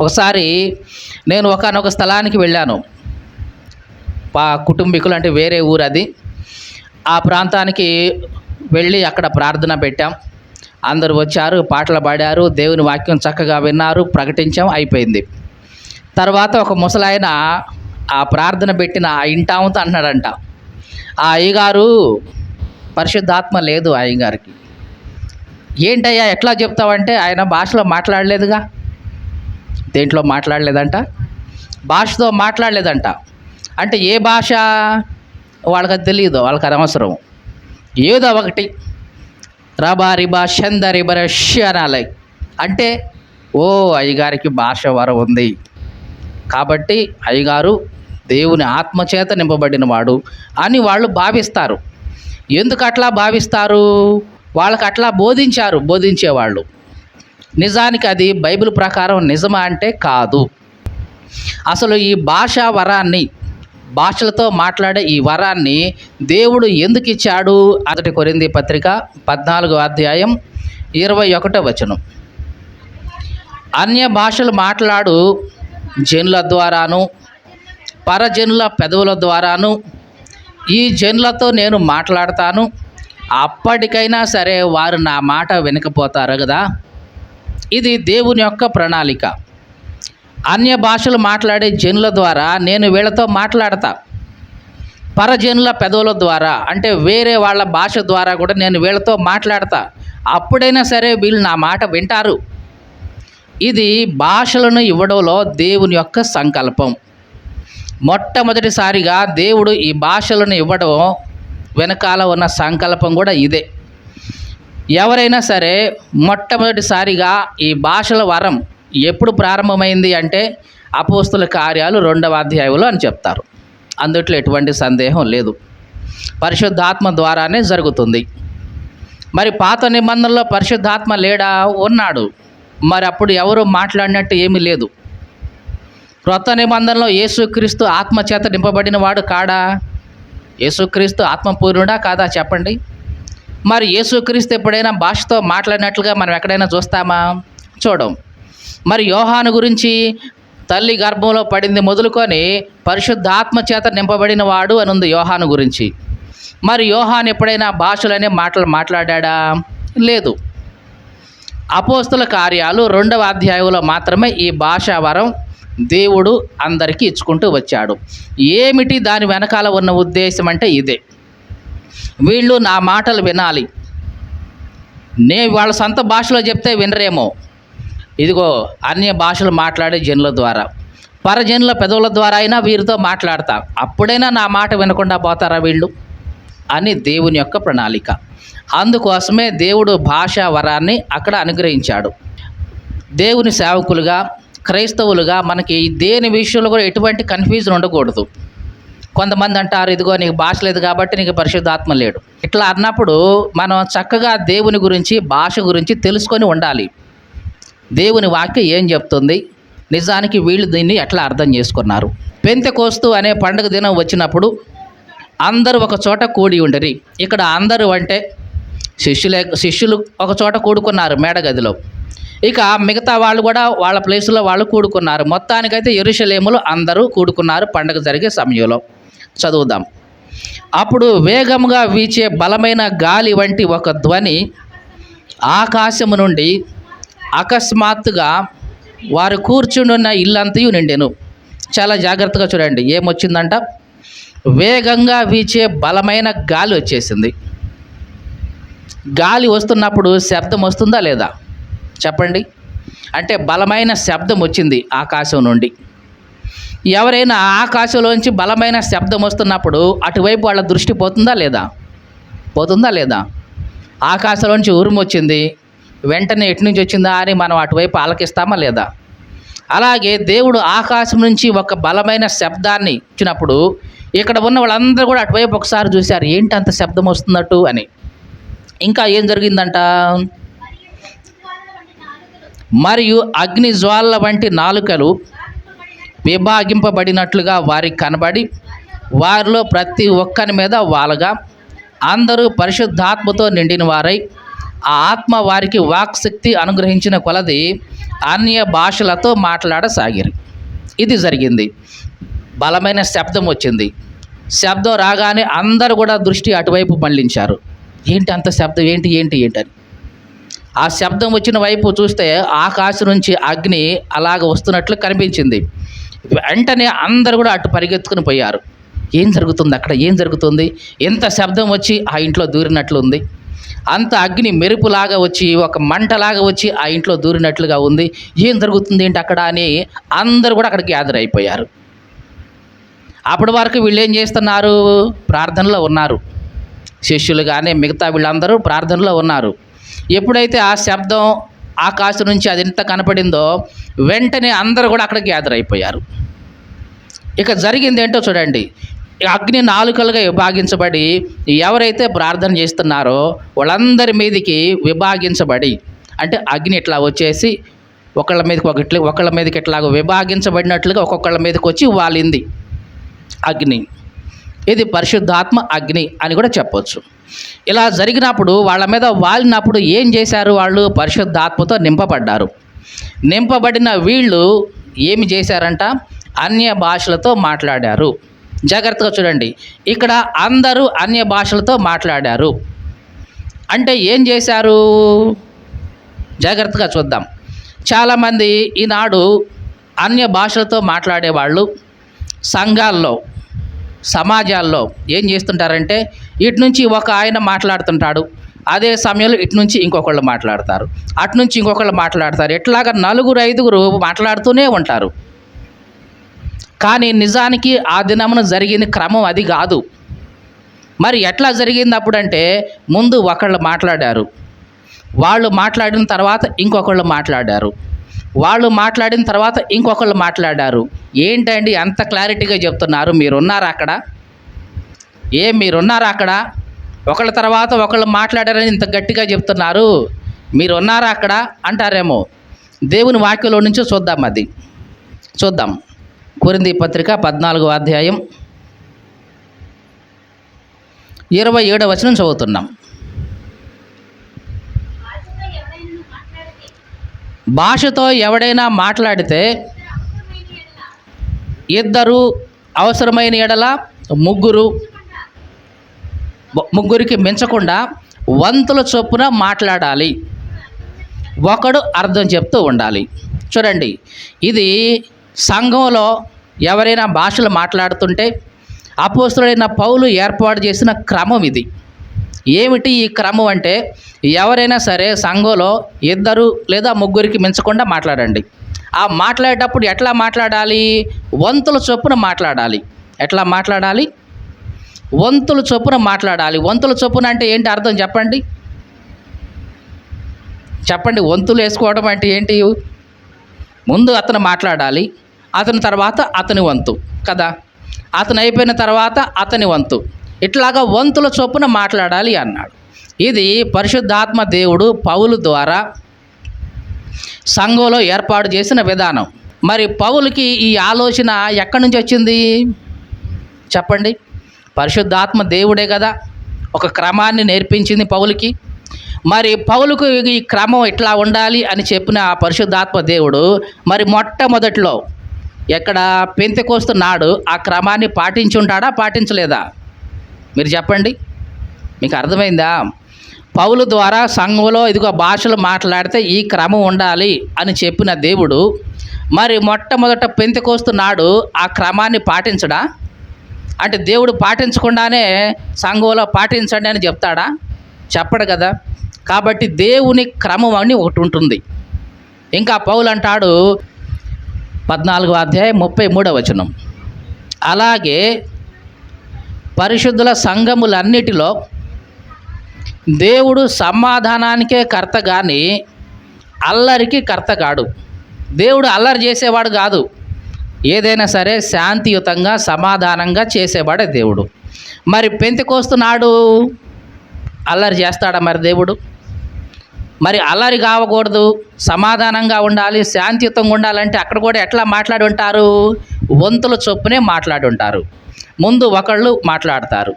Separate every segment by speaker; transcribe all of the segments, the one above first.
Speaker 1: ఒకసారి నేను ఒకనొక స్థలానికి వెళ్ళాను. పా కుటుంబీకులు అంటే వేరే ఊరు అది. ఆ ప్రాంతానికి వెళ్ళి అక్కడ ప్రార్థన పెట్టాం. అందరూ వచ్చారు పాటలు పాడారు దేవుని వాక్యం చక్కగా విన్నారు ప్రకటించాం అయిపోయింది. తర్వాత ఒక ముసలాయన ఆ ప్రార్థన పెట్టిన ఆ ఇంటాముతో అన్నాడంట. ఆ అయ్యగారు పరిశుద్ధాత్మ లేదు అయ్యగారికి. ఏంటయ్యా ఎట్లా చెప్తావంటే ఆయన భాషలో మాట్లాడలేదుగా? దేంట్లో మాట్లాడలేదంట? భాషతో మాట్లాడలేదంట. అంటే ఏ భాష వాళ్ళకి అది తెలియదు వాళ్ళకి అనవసరం. ఏదో ఒకటి. రబా రిబా షంద రిబ అనాలి అంటే ఓ అయ్యగారికి భాష వరం ఉంది. కాబట్టి అయ్యగారు దేవుని ఆత్మచేత నింపబడినవాడు అని వాళ్ళు భావిస్తారు. ఎందుకు అట్లా భావిస్తారు? వాళ్ళకి అట్లా బోధించారు బోధించేవాళ్ళు. నిజానికి అది బైబిల్ ప్రకారం నిజమా అంటే కాదు. అసలు ఈ భాషా వరాన్ని భాషలతో మాట్లాడే ఈ వరాన్ని దేవుడు ఎందుకు ఇచ్చాడు? అతడి కొరింది పత్రిక పద్నాలుగో అధ్యాయం ఇరవై ఒకటో వచనం. అన్య భాషలు మాట్లాడు జనుల ద్వారాను పరజనుల పెదవుల ద్వారాను ఈ జనులతో నేను మాట్లాడతాను అప్పటికైనా సరే వారు నా మాట వినకపోతారు కదా? ఇది దేవుని యొక్క ప్రణాళిక. అన్య భాషలు మాట్లాడే జనుల ద్వారా నేను వీళ్ళతో మాట్లాడతా. పరజనుల పెదవుల ద్వారా అంటే వేరే వాళ్ళ భాష ద్వారా కూడా నేను వీళ్ళతో మాట్లాడతా. అప్పుడైనా సరే వీళ్ళు నా మాట వింటారు. ఇది భాషలను ఇవ్వడంలో దేవుని యొక్క సంకల్పం. మొట్టమొదటిసారిగా దేవుడు ఈ భాషలను ఇవ్వడం వెనకాల ఉన్న సంకల్పం కూడా ఇదే. ఎవరైనా సరే మొట్టమొదటిసారిగా ఈ భాషల వరం ఎప్పుడు ప్రారంభమైంది అంటే అపోస్తుల కార్యాలు రెండవ అధ్యాయంలో అని చెప్తారు. అందుట్లో ఎటువంటి సందేహం లేదు. పరిశుద్ధాత్మ ద్వారానే జరుగుతుంది. మరి పాత నిబంధనలో పరిశుద్ధాత్మ లేడా? ఉన్నాడు. మరి అప్పుడు ఎవరు మాట్లాడినట్టు ఏమీ లేదు. క్రొత్త నిబంధనలో యేసుక్రీస్తు ఆత్మచేత నింపబడిన వాడు కాడా? యేసుక్రీస్తు ఆత్మపూర్ణుడా కాదా చెప్పండి? మరి యేసుక్రీస్తు ఎప్పుడైనా భాషతో మాట్లాడినట్లుగా మనం ఎక్కడైనా చూస్తామా? చూడం. మరి యోహాను గురించి తల్లి గర్భంలో పడింది మొదలుకొని పరిశుద్ధాత్మ చేత నింపబడిన వాడు అని ఉంది యోహాను గురించి. మరి యోహాన్ ఎప్పుడైనా భాషలనే మాటలు మాట్లాడా లేదు. అపోస్తుల కార్యాలు రెండవ అధ్యాయంలో మాత్రమే ఈ భాషా వరం దేవుడు అందరికీ ఇచ్చుకుంటూ వచ్చాడు. ఏమిటి దాని వెనకాల ఉన్న ఉద్దేశం అంటే ఇదే. వీళ్ళు నా మాటలు వినాలి. నే వాళ్ళ సొంత భాషలో చెప్తే వినరేమో. ఇదిగో అన్య భాషలు మాట్లాడే జనుల ద్వారా. పరజనుల పెదవుల ద్వారా అయినా వీరితో మాట్లాడతా. అప్పుడైనా నా మాట వినకుండా పోతారా వీళ్ళు? అని దేవుని యొక్క ప్రణాళిక. అందుకోసమే దేవుడు భాషా వరాన్ని అక్కడ అనుగ్రహించాడు. దేవుని సేవకులుగా క్రైస్తవులుగా మనకి దేని విషయంలో కూడా ఎటువంటి కన్ఫ్యూజన్ ఉండకూడదు. కొంతమంది అంటారు ఇదిగో నీకు భాష లేదు కాబట్టి నీకు పరిశుద్ధాత్మ లేడు. ఇట్లా అన్నప్పుడు మనం చక్కగా దేవుని గురించి భాష గురించి తెలుసుకొని ఉండాలి. దేవుని వాక్యం ఏం చెప్తుంది? నిజానికి వీళ్ళు దీన్ని ఎట్లా అర్థం చేసుకున్నారు? పెంతెకోస్తు అనే పండుగ దినం వచ్చినప్పుడు అందరూ ఒక చోట కూడి ఉండరి. ఇక్కడ అందరూ అంటే శిష్యులే శిష్యులు ఒక చోట కూడుకున్నారు మేడగదిలో. ఇక మిగతా వాళ్ళు కూడా వాళ్ళ ప్లేసులో వాళ్ళు కూడుకున్నారు. మొత్తానికైతే ఎరుషలేములు అందరూ కూడుకున్నారు పండుగ జరిగే సమయంలో. చదువుదాం. అప్పుడు వేగముగా వీచే బలమైన గాలి వంటి ఒక ధ్వని ఆకాశము నుండి అకస్మాత్తుగా వారు కూర్చుండున్న ఇల్లంతయు నిండెను. చాలా జాగ్రత్తగా చూడండి ఏమొచ్చిందంట? వేగంగా వీచే బలమైన గాలి వచ్చేసింది. గాలి వస్తున్నప్పుడు శబ్దం వస్తుందా లేదా? చెప్పండి. అంటే బలమైన శబ్దం వచ్చింది ఆకాశం నుండి. ఎవరైనా ఆకాశంలోంచి బలమైన శబ్దం వస్తున్నప్పుడు అటువైపు వాళ్ళ దృష్టి పోతుందా లేదా? పోతుందా లేదా? ఆకాశంలోంచి ఉరుము వచ్చింది. వెంటనే ఎటు నుంచి వచ్చిందా అని మనం అటువైపు ఆలకిస్తామా లేదా? అలాగే దేవుడు ఆకాశం నుంచి ఒక బలమైన శబ్దాన్ని ఇచ్చినప్పుడు ఇక్కడ ఉన్న వాళ్ళందరూ కూడా అటువైపు ఒకసారి చూశారు ఏంటి అంత శబ్దం వస్తున్నట్టు? అని. ఇంకా ఏం జరిగిందంట? మరియు అగ్ని జ్వాల వంటి నాలుకలు విభాగింపబడినట్లుగా వారికి కనబడి వారిలో ప్రతి ఒక్కరి మీద వాళ్ళగా అందరూ పరిశుద్ధాత్మతో నిండిన వారై ఆ ఆత్మ వారికి వాక్శక్తి అనుగ్రహించిన కొలది అన్య భాషలతో మాట్లాడసాగిరి. ఇది జరిగింది. బలమైన శబ్దం వచ్చింది. శబ్దం రాగానే అందరూ కూడా దృష్టి అటువైపు మళ్ళించారు. ఏంటి అంత శబ్దం? ఏంటి ఏంటి ఏంటని. ఆ శబ్దం వచ్చిన వైపు చూస్తే ఆకాశం నుంచి అగ్ని అలాగ వస్తున్నట్లు కనిపించింది. వెంటనే అందరూ కూడా అటు పరిగెత్తుకుని పోయారు. ఏం జరుగుతుంది అక్కడ? ఏం జరుగుతుంది? ఎంత శబ్దం వచ్చి ఆ ఇంట్లో దూరినట్లు ఉంది అంత అగ్ని మెరుపులాగా వచ్చి ఒక మంటలాగా వచ్చి ఆ ఇంట్లో దూరినట్లుగా ఉంది. ఏం జరుగుతుంది ఏంటి అక్కడ అని అందరూ కూడా అక్కడికి గ్యాదర్ అయిపోయారు. అప్పటి వరకు వీళ్ళు ఏం చేస్తున్నారు? ప్రార్థనలో ఉన్నారు. శిష్యులు కానీ మిగతా వీళ్ళందరూ ప్రార్థనలో ఉన్నారు. ఎప్పుడైతే ఆ శబ్దం ఆకాశం నుంచి అది ఎంత కనపడిందో వెంటనే అందరూ కూడా అక్కడ గ్యాదర్ అయిపోయారు. ఇక జరిగింది ఏంటో చూడండి. అగ్ని నాలుకలుగా విభాగించబడి ఎవరైతే ప్రార్థన చేస్తున్నారో వాళ్ళందరి మీదకి విభాగించబడి అంటే అగ్ని ఇట్లా వచ్చేసి ఒకళ్ళ మీదకి ఒకటి ఒకళ్ళ మీదకి ఇట్లాగ విభాగించబడినట్లుగా ఒక్కొక్కళ్ళ మీదకి వచ్చి వాలింది అగ్ని. ఇది పరిశుద్ధాత్మ అగ్ని అని కూడా చెప్పవచ్చు ఇలా జరిగినప్పుడు వాళ్ళ మీద వాలినప్పుడు ఏం చేశారు వాళ్ళు? పరిశుద్ధాత్మతో నింపబడ్డారు. నింపబడిన వీళ్ళు ఏమి చేశారంట? అన్య భాషలతో మాట్లాడారు. జాగ్రత్తగా చూడండి. ఇక్కడ అందరూ అన్య భాషలతో మాట్లాడారు. అంటే ఏం చేశారు? జాగ్రత్తగా చూద్దాం. చాలామంది ఈనాడు అన్య భాషలతో మాట్లాడేవాళ్ళు సంఘాల్లో. సమాజాల్లో ఏం చేస్తుంటారంటే ఇటు నుంచి ఒక ఆయన మాట్లాడుతుంటాడు. అదే సమయంలో ఇటు నుంచి ఇంకొకళ్ళు మాట్లాడతారు. అటు నుంచి ఇంకొకళ్ళు మాట్లాడతారు. ఎట్లాగా నలుగురు ఐదుగురు మాట్లాడుతూనే ఉంటారు. కానీ నిజానికి ఆ దినమున జరిగిన క్రమం అది కాదు. మరి ఎట్లా జరిగింది అప్పుడంటే ముందు ఒకళ్ళు మాట్లాడారు. వాళ్ళు మాట్లాడిన తర్వాత ఇంకొకళ్ళు మాట్లాడారు. వాళ్ళు మాట్లాడిన తర్వాత ఇంకొకళ్ళు మాట్లాడారు. ఏంటండి అంత క్లారిటీగా చెప్తున్నారు? మీరున్నారా అక్కడ? ఏ మీరున్నారా అక్కడ? ఒకళ్ళ తర్వాత ఒకళ్ళు మాట్లాడారని ఇంత గట్టిగా చెప్తున్నారు. మీరున్నారా అక్కడ? అంటారేమో. దేవుని వాక్యంలో నుంచి చూద్దాం అది. చూద్దాం. కురింది పత్రిక పద్నాలుగో అధ్యాయం ఇరవై ఏడవ వచనం చదువుతున్నాం. భాషతో ఎవడైనా మాట్లాడితే ఇద్దరు అవసరమైన ఎడల ముగ్గురు ముగ్గురికి మించకుండా వంతుల చొప్పున మాట్లాడాలి. ఒకడు అర్థం చెప్తూ ఉండాలి. చూడండి ఇది సంఘంలో ఎవరైనా భాషలు మాట్లాడుతుంటే అపోస్తుడైన పౌలు ఏర్పాటు చేసిన క్రమం ఇది. ఏమిటి ఈ క్రమం అంటే ఎవరైనా సరే సంఘంలో ఇద్దరు లేదా ముగ్గురికి మించకుండా మాట్లాడండి. ఆ మాట్లాడేటప్పుడు ఎట్లా మాట్లాడాలి? వంతుల చొప్పున మాట్లాడాలి. ఎట్లా మాట్లాడాలి? వంతుల చొప్పున మాట్లాడాలి. వంతుల చొప్పున అంటే ఏంటి అర్థం చెప్పండి. చెప్పండి. వంతులు వేసుకోవడం అంటే ఏంటి? ముందు అతను మాట్లాడాలి. అతని తర్వాత అతని వంతు కదా? అతను అయిపోయిన తర్వాత అతని వంతు. ఇట్లాగా వంతుల చొప్పున మాట్లాడాలి అన్నాడు. ఇది పరిశుద్ధాత్మ దేవుడు పౌలు ద్వారా సంఘంలో ఏర్పాటు చేసిన విధానం. మరి పౌలుకి ఈ ఆలోచన ఎక్కడి నుంచి వచ్చింది? చెప్పండి. పరిశుద్ధాత్మ దేవుడే కదా. ఒక క్రమాన్ని నేర్పించింది పౌలుకి. మరి పౌలుకు ఈ క్రమం ఇట్లా ఉండాలి అని చెప్పిన ఆ పరిశుద్ధాత్మ దేవుడు మరి మొట్టమొదట్లో ఎక్కడ పెంతెకోస్తు నాడు ఆ క్రమాన్ని పాటించుంటాడా పాటించలేదా? మీరు చెప్పండి. మీకు అర్థమైందా? పౌలు ద్వారా సంఘంలో ఇదిగో భాషలు మాట్లాడితే ఈ క్రమం ఉండాలి అని చెప్పిన దేవుడు మరి మొట్టమొదట పెంతెకోస్తు నాడు ఆ క్రమాన్ని పాటించడా? అంటే దేవుడు పాటించకుండానే సంఘంలో పాటించండి అని చెప్తాడా? చెప్పడు కదా. కాబట్టి దేవుని క్రమం అని ఒకటి ఉంటుంది. ఇంకా పౌలు అంటాడు పద్నాలుగో అధ్యాయం ముప్పై మూడవ వచనం. అలాగే పరిశుద్ధుల సంఘములన్నిటిలో దేవుడు సమాధానానికే కర్త కానీ అల్లరికి కర్త కాడు దేవుడు అల్లరి చేసేవాడు కాదు. ఏదైనా సరే శాంతియుతంగా సమాధానంగా చేసేవాడే దేవుడు. మరి పెంతికొస్తున్నాడు అల్లరి చేస్తాడా మరి దేవుడు? మరి అల్లరి కావకూడదు సమాధానంగా ఉండాలి శాంతియుతంగా ఉండాలంటే అక్కడ కూడా ఎట్లా మాట్లాడి ఉంటారు వంతుల చొప్పునే మాట్లాడి ఉంటారు ముందు ఒకళ్ళు మాట్లాడతారు.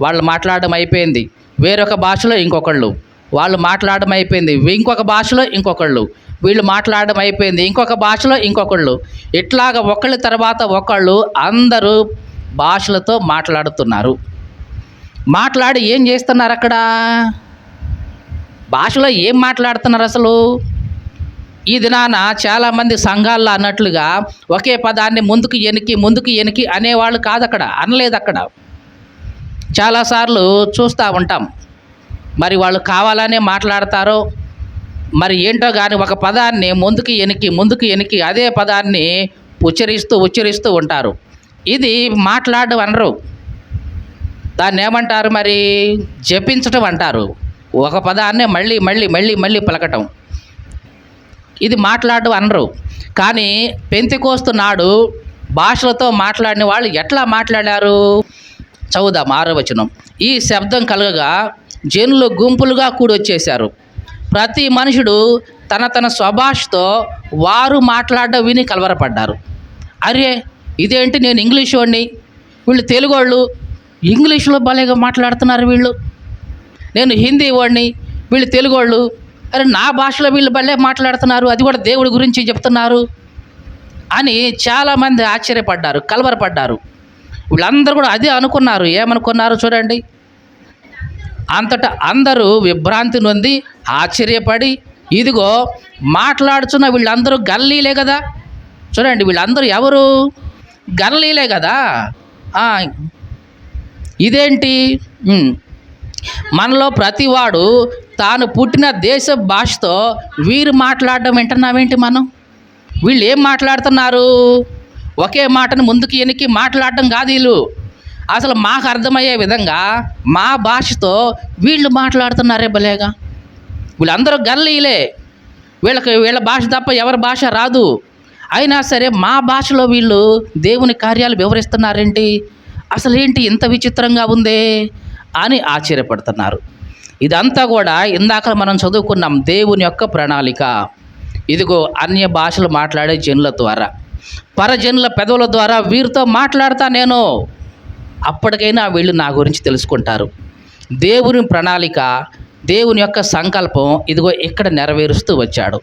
Speaker 1: వాళ్ళు మాట్లాడడం అయిపోయింది. వేరొక భాషలో ఇంకొకళ్ళు. వాళ్ళు మాట్లాడడం అయిపోయింది. ఇంకొక భాషలో ఇంకొకళ్ళు. వీళ్ళు మాట్లాడడం అయిపోయింది. ఇంకొక భాషలో ఇంకొకళ్ళు. ఇట్లాగ ఒకళ్ళ తర్వాత ఒకళ్ళు అందరూ భాషలతో మాట్లాడుతున్నారు. మాట్లాడి ఏం చేస్తున్నారు అక్కడ? భాషలో ఏం మాట్లాడుతున్నారు అసలు? ఈ దినాన చాలామంది సంఘాల్లో అన్నట్లుగా ఒకే పదాన్ని ముందుకు ఎనికి ముందుకు ఎనికి అనేవాళ్ళు కాదు అక్కడ అనలేదు అక్కడ చాలాసార్లు చూస్తూ ఉంటాం. మరి వాళ్ళు కావాలనే మాట్లాడతారో మరి ఏంటో కానీ ఒక పదాన్ని ముందుకు ఎనికి ముందుకు ఎనికి అదే పదాన్ని ఉచ్చరిస్తూ ఉచ్చరిస్తూ ఉంటారు. ఇది మాట్లాడడం అనరు. దాన్ని ఏమంటారు మరి? జపించడం అంటారు. ఒక పదాన్నే మళ్ళీ మళ్ళీ మళ్ళీ మళ్ళీ పలకటం. ఇది మాట్లాడడం అనరు. కానీ పెంతికోస్తు నాడు భాషలతో మాట్లాడిన వాళ్ళు ఎట్లా మాట్లాడారు? చదువుదాం ఆరవచనం ఈ శబ్దం కలగగా జనులు గుంపులుగా కూడొచ్చేశారు. ప్రతి మనుషుడు తన తన స్వభాషతో వారు మాట్లాడడం విని కలవరపడ్డారు. అరే ఇదేంటి నేను ఇంగ్లీష్ వాడిని? వీళ్ళు తెలుగు వాళ్ళు ఇంగ్లీష్లో భలేగా మాట్లాడుతున్నారు వీళ్ళు. నేను హిందీ వాడిని. వీళ్ళు తెలుగు వాళ్ళు అరే నా భాషలో వీళ్ళు భలే మాట్లాడుతున్నారు అది కూడా దేవుడి గురించి చెప్తున్నారు అని చాలామంది ఆశ్చర్యపడ్డారు కలవరపడ్డారు. వీళ్ళందరూ కూడా అదే అనుకున్నారు ఏమనుకున్నారు చూడండి. అంతటా అందరూ విభ్రాంతి నొంది ఆశ్చర్యపడి ఇదిగో మాట్లాడుచున్న వీళ్ళందరూ గల్లీలే కదా. చూడండి వీళ్ళందరూ ఎవరు? గల్లీలే కదా. ఇదేంటి? మనలో ప్రతివాడు తాను పుట్టిన దేశ భాషతో వీరు మాట్లాడడం వింటున్నామేంటి మనం? వీళ్ళు ఏం మాట్లాడుతున్నారు? ఒకే మాటను ముందుకు వెనక్కి మాట్లాడడం కాదు వీళ్ళు. అసలు మాకు అర్థమయ్యే విధంగా మా భాషతో వీళ్ళు మాట్లాడుతున్నారే భలేగా. వీళ్ళందరూ గల్లీలే. వీళ్ళకి వీళ్ళ భాష తప్ప ఎవరి భాష రాదు. అయినా సరే మా భాషలో వీళ్ళు దేవుని కార్యాలు వివరిస్తున్నారేంటి? అసలేంటి ఇంత విచిత్రంగా ఉందే? అని ఆశ్చర్యపడుతున్నారు. ఇదంతా కూడా ఇందాక మనం చదువుకున్నాం దేవుని యొక్క ప్రణాళిక. ఇదిగో అన్య భాషలు మాట్లాడే జనుల ద్వారా పరజనుల పెదవుల ద్వారా వీరితో మాట్లాడతా నేను. అప్పటికైనా వీళ్ళు నా గురించి తెలుసుకుంటారు. దేవుని ప్రణాళిక దేవుని యొక్క సంకల్పం ఇదిగో ఇక్కడ నెరవేరుస్తూ వచ్చాడు.